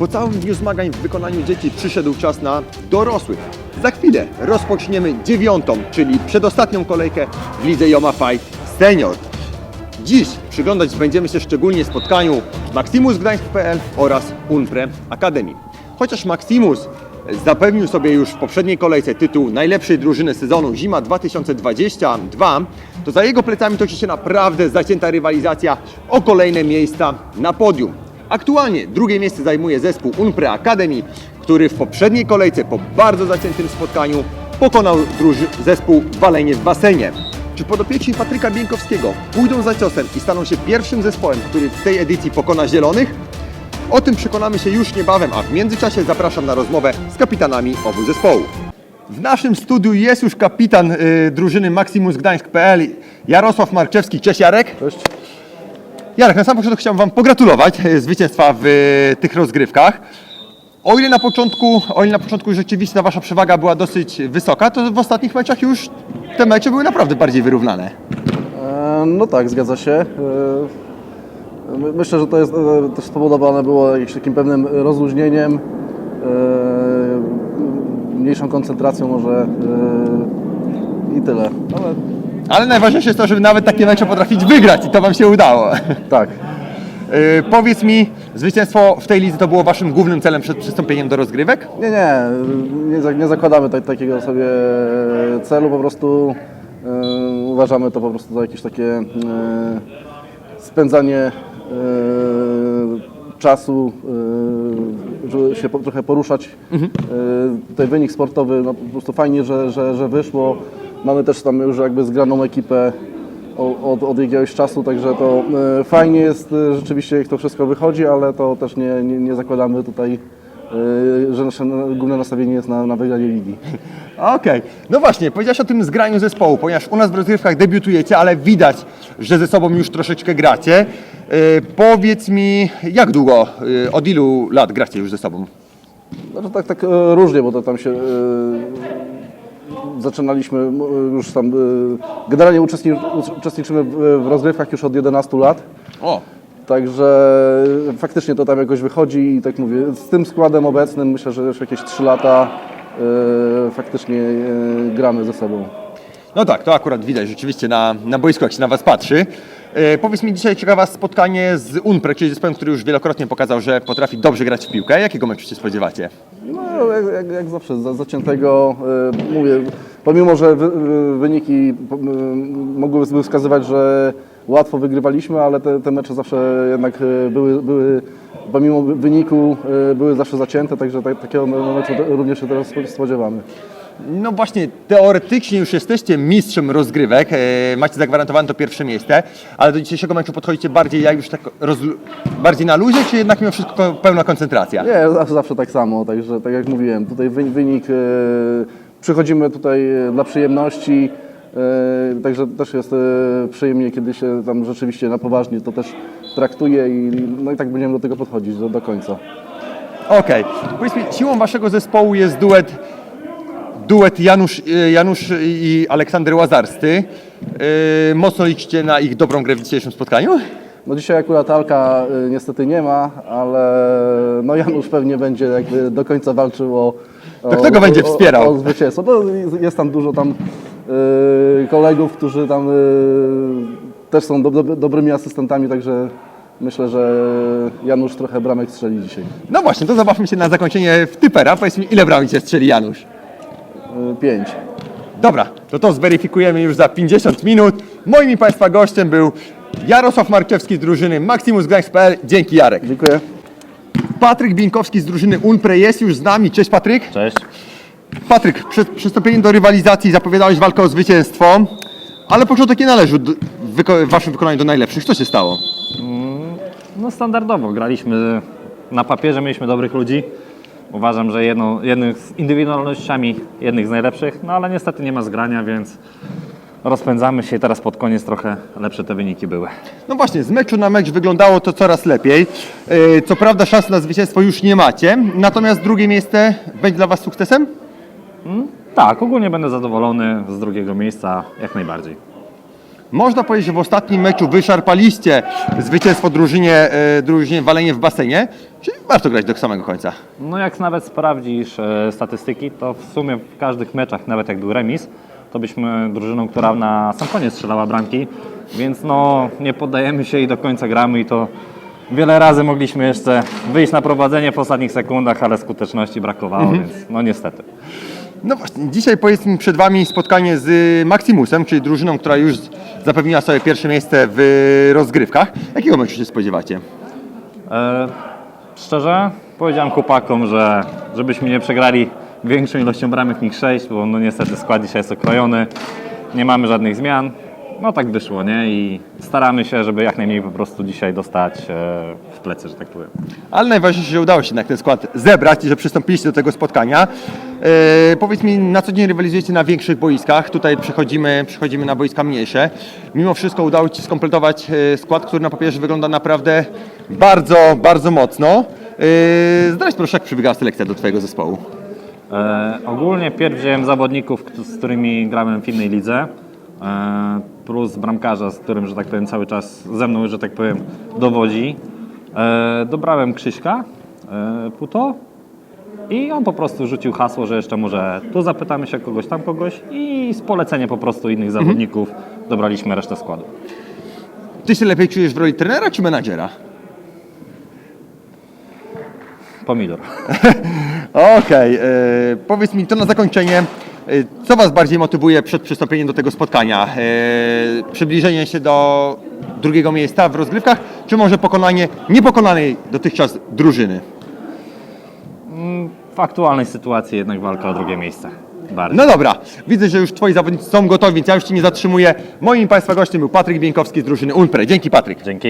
Po całym dniu zmagań w wykonaniu dzieci przyszedł czas na dorosłych. Za chwilę rozpoczniemy dziewiątą, czyli przedostatnią kolejkę w lidze Yoma Fight Senior. Dziś przyglądać będziemy się szczególnie spotkaniu Maximus Gdańsk.pl oraz Unpre Academy. Chociaż Maximus zapewnił sobie już w poprzedniej kolejce tytuł najlepszej drużyny sezonu Zima 2022, to za jego plecami toczy się naprawdę zacięta rywalizacja o kolejne miejsca na podium. Aktualnie drugie miejsce zajmuje zespół Unpre Academy, który w poprzedniej kolejce po bardzo zaciętym spotkaniu pokonał zespół Walenie w basenie. Czy podopieczni Patryka Bieńkowskiego pójdą za ciosem i staną się pierwszym zespołem, który w tej edycji pokona Zielonych? O tym przekonamy się już niebawem, a w międzyczasie zapraszam na rozmowę z kapitanami obu zespołów. W naszym studiu jest już kapitan y, drużyny Maximus Gdańsk.pl Jarosław Marczewski. Cześć Jarek. Cześć. Jarek, na sam początek chciałem Wam pogratulować e, zwycięstwa w e, tych rozgrywkach. O ile na początku, o ile na początku rzeczywiście Wasza przewaga była dosyć wysoka, to w ostatnich meczach już te mecze były naprawdę bardziej wyrównane. E, No tak, zgadza się. My- Myślę, że to jest też spowodowane było jakimś takim pewnym rozluźnieniem, mniejszą koncentracją może i tyle. Ale Ale najważniejsze jest to, żeby nawet takie mecze potrafić wygrać i to Wam się udało. tak. E, Powiedz mi, zwycięstwo w tej lidze to było Waszym głównym celem przed przystąpieniem do rozgrywek? Nie, nie, nie, za- nie zakładamy tak, takiego sobie celu, po prostu e, uważamy to po prostu za jakieś takie e, spędzanie e, czasu, e, żeby się po, trochę poruszać. E, tutaj wynik sportowy, no, po prostu fajnie, że, że, że wyszło. Mamy też tam już jakby zgraną ekipę od, od jakiegoś czasu, także to e, fajnie jest e, rzeczywiście jak to wszystko wychodzi, ale to też nie, nie, nie zakładamy tutaj Yy, że nasze na- główne nastawienie jest na, na wygranie ligi. Okej. No właśnie, powiedziałeś o tym zgraniu zespołu, ponieważ u nas w rozgrywkach debiutujecie, ale widać, że ze sobą już troszeczkę gracie. E, powiedz mi, jak długo, e, od ilu lat gracie już ze sobą? Znaczy tak, tak e, różnie, bo to tam się e, zaczynaliśmy już tam, e, generalnie uczestni, uczestniczymy w, rozgrywkach już od 11 lat. O, Także faktycznie to tam jakoś wychodzi i tak mówię, z tym składem obecnym myślę, że już jakieś 3 lata e, faktycznie gramy ze sobą. no tak, to akurat widać rzeczywiście na, na boisku, jak się na Was patrzy. E, powiedz mi dzisiaj ciekawe spotkanie z Unpre, czyli zespołem, który już wielokrotnie pokazał, że potrafi dobrze grać w piłkę. Jakiego meczu się spodziewacie? No, jak, jak, jak zawsze, za, zaciętego, y, mówię, pomimo, że wy, wyniki mogłyby wskazywać, że łatwo wygrywaliśmy, ale te, te mecze zawsze jednak y, były, były pomimo wyniku, były zawsze zacięte, także tak, takiego meczu również się teraz spodziewamy. No właśnie, teoretycznie już jesteście mistrzem rozgrywek, e, macie zagwarantowane to pierwsze miejsce, ale do dzisiejszego meczu podchodzicie bardziej jak już tak rozlu- bardziej na luzie, czy jednak mimo wszystko pełna koncentracja? Nie, zawsze, zawsze tak samo, także tak jak mówiłem, tutaj wy- wynik, y, przychodzimy tutaj y, dla przyjemności, także też jest przyjemnie, kiedy się tam rzeczywiście na poważnie to też traktuje i, no i tak będziemy do tego podchodzić do, do końca. Okej, powiedz mi, siłą waszego zespołu jest duet, duet Janusz, e, Janusz i Aleksander Łazarsty. E, Mocno liczycie na ich dobrą grę w dzisiejszym spotkaniu? No dzisiaj akurat Alka y, niestety nie ma, ale no Janusz pewnie będzie jakby do końca walczył o... o kto go będzie o- wspierał? O, o zwycięstwo. No, jest tam dużo tam y, kolegów, którzy tam y, też są do, do, dobrymi asystentami, także myślę, że Janusz trochę bramek strzeli dzisiaj. No właśnie, to zabawmy się na zakończenie w typera. Powiedz mi, ile bramek cię strzeli Janusz? Y, pięć. Dobra, to to zweryfikujemy już za 50 minut. Moim i Państwa gościem był Jarosław Marczewski z drużyny Maximus Gdańsk.pl. Dzięki Jarek. Dziękuję. Patryk Bieńkowski z drużyny Unpre jest już z nami. Cześć Patryk. Cześć. Patryk, przed przystąpieniem do rywalizacji zapowiadałeś walkę o zwycięstwo, ale początek nie należy w Waszym wykonaniu do najlepszych. Co się stało? No standardowo graliśmy na papierze, mieliśmy dobrych ludzi. Uważam, że jedną, jednych z indywidualnościami jednych z najlepszych, no ale niestety nie ma zgrania, więc rozpędzamy się i teraz pod koniec trochę lepsze te wyniki były. No właśnie, z meczu na mecz wyglądało to coraz lepiej. E, Co prawda szans na zwycięstwo już nie macie, natomiast drugie miejsce będzie dla Was sukcesem? Tak, ogólnie będę zadowolony z drugiego miejsca jak najbardziej. Można powiedzieć, że w ostatnim meczu wyszarpaliście zwycięstwo drużynie, e, drużynie walenie w basenie, czyli warto grać do samego końca. No jak nawet sprawdzisz e, statystyki, to w sumie w każdych meczach, nawet jak był remis, to byliśmy drużyną, która na sam koniec strzelała bramki, więc no nie poddajemy się i do końca gramy i to wiele razy mogliśmy jeszcze wyjść na prowadzenie w ostatnich sekundach, ale skuteczności brakowało, więc no niestety. No właśnie, dzisiaj powiedz mi przed Wami spotkanie z Maximusem, czyli drużyną, która już zapewniła sobie pierwsze miejsce w rozgrywkach. Jakiego meczu się spodziewacie? E, szczerze powiedziałem chłopakom, że żebyśmy nie przegrali większą ilością bramek niż 6, bo no niestety skład dzisiaj jest okrojony, nie mamy żadnych zmian. No tak wyszło, nie? I staramy się, żeby jak najmniej po prostu dzisiaj dostać e, w plecy, że tak powiem. Ale najważniejsze, że udało się jednak ten skład zebrać i że przystąpiliście do tego spotkania. E, powiedz mi, na co dzień rywalizujecie na większych boiskach, tutaj przechodzimy, przechodzimy na boiska mniejsze. Mimo wszystko udało Ci się skompletować e, skład, który na papierze wygląda naprawdę bardzo, bardzo mocno. E, zdradź proszę, jak przebiegała selekcja do Twojego zespołu. E, ogólnie pierw wziąłem zawodników, z którymi grałem w innej lidze, e, plus bramkarza, z którym, że tak powiem, cały czas ze mną, że tak powiem, dowodzi. E, dobrałem Krzyśka, e, Puto i on po prostu rzucił hasło, że jeszcze może tu zapytamy się kogoś, tam kogoś i z polecenia po prostu innych zawodników dobraliśmy resztę składu. Ty się lepiej czujesz w roli trenera czy menadżera? Pomidor. Okej, e, powiedz mi to na zakończenie, e, co Was bardziej motywuje przed przystąpieniem do tego spotkania? E, przybliżenie się do drugiego miejsca w rozgrywkach, czy może pokonanie niepokonanej dotychczas drużyny? W aktualnej sytuacji jednak walka o drugie miejsce. Bardziej. No dobra, widzę, że już Twoi zawodnicy są gotowi, więc ja już Cię nie zatrzymuję. Moim Państwa gościem był Patryk Bieńkowski z drużyny Unpre. Dzięki Patryk. Dzięki.